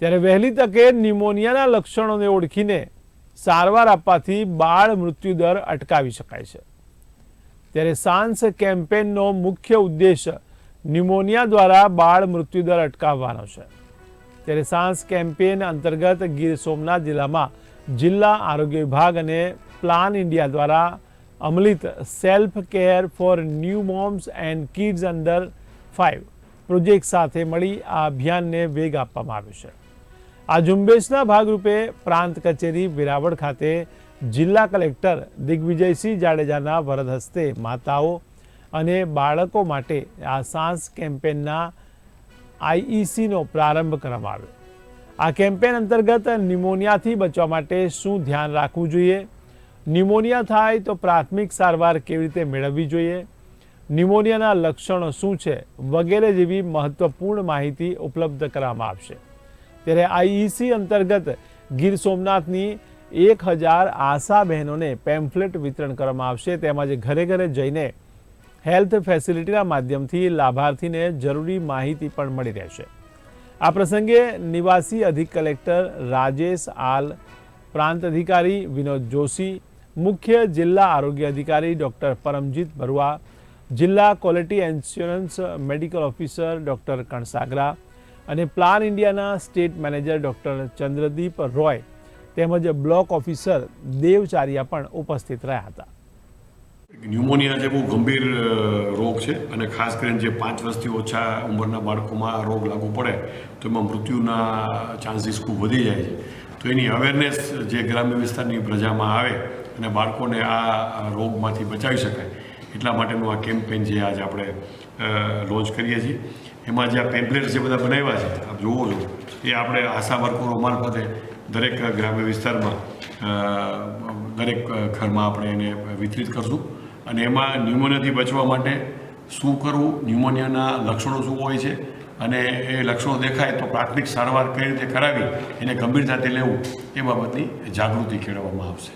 ત્યારે વહેલી તકે નિમોનિયાના લક્ષણોને ઓળખીને સારવાર આપવાથી બાળ મૃત્યુદર અટકાવી શકાય છે. ત્યારે સાન્સ કેમ્પેનનો મુખ્ય ઉદ્દેશ નિમોનિયા દ્વારા બાળ મૃત્યુદર અટકાવવાનો છે. ત્યારે સાન્સ કેમ્પેન અંતર્ગત ગીર સોમનાથ જિલ્લામાં જિલ્લા આરોગ્ય વિભાગ અને પ્લાન ઇન્ડિયા દ્વારા અમલિત self care for new moms and kids under five project સાથે મળી આ અભિયાનને વેગ આપવામાં આવ્યો છે. આ ઝુંબેશના ભાગરૂપે પ્રાંત કચેરી વેરાવળ ખાતે જિલ્લા કલેક્ટર દિગ્વિજયસિંહ જાડેજાના વરદ હસ્તે માતાઓ અને બાળકો માટે આ સાંસ કેમ્પેનના આઈઈસીનો પ્રારંભ કરવામાં આવ્યો. આ કેમ્પેન અંતર્ગત નિમોનિયાથી બચવા માટે શું ધ્યાન રાખવું જોઈએ? નિમોનિયા થાય તો પ્રાથમિક સારવાર કેવી રીતે મેળવવી જોઈએ? નિમોનિયાના લક્ષણો શું છે? વગેરે જેવી મહત્વપૂર્ણ માહિતી ઉપલબ્ધ કરવામાં આવશે. ત્યારે આઈઈસી અંતર્ગત ગીર સોમનાથની એક હજાર આશા બહેનોને પેમ્ફલેટ વિતરણ કરવામાં આવશે. તેમજ ઘરે ઘરે જઈને હેલ્થ ફેસિલિટીના માધ્યમથી લાભાર્થીને જરૂરી માહિતી પણ મળી રહેશે. આ પ્રસંગે નિવાસી અધિક કલેક્ટર રાજેશ આલ, પ્રાંત અધિકારી વિનોદ જોશી, મુખ્ય જિલ્લા આરોગ્ય અધિકારી ડૉક્ટર પરમજીત બરુઆ જિલ્લા quality assurance medical officer doctor Kansagara અને પ્લાન ઇન્ડિયાના state manager doctor Chandradeep Roy તેમજ બ્લોક ઓફિસર દેવચારિયા પણ ઉપસ્થિત રહ્યા હતા. ન્યુમોનિયા જે બહુ ગંભીર રોગ છે અને ખાસ કરીને જે પાંચ વર્ષથી ઓછા ઉંમરના બાળકોમાં રોગ લાગુ પડે તો એમાં મૃત્યુના ચાન્સીસ ખૂબ વધી જાય છે. તો એની અવેરનેસ જે ગ્રામ્ય વિસ્તારની પ્રજામાં આવે અને બાળકોને આ રોગમાંથી બચાવી શકાય. એટલા માટેનું આ કેમ્પેન જે આજે આપણે લોન્ચ કરીએ છીએ. એમાં જે આ પેમ્પલેટ જે બધા બનાવ્યા છે, આપ જોવો છો, એ આપણે આશા વર્કરો મારફતે દરેક ગ્રામ્ય વિસ્તારમાં દરેક ઘરમાં આપણે એને વિતરિત કરશું. અને એમાં ન્યુમોનિયાથી બચવા માટે શું કરવું, ન્યુમોનિયાના લક્ષણો શું હોય છે, અને એ લક્ષણો દેખાય તો પ્રાથમિક સારવાર કઈ રીતે કરાવી, એને ગંભીરતાથી લેવું, એ બાબતની જાગૃતિ કેળવવામાં આવશે.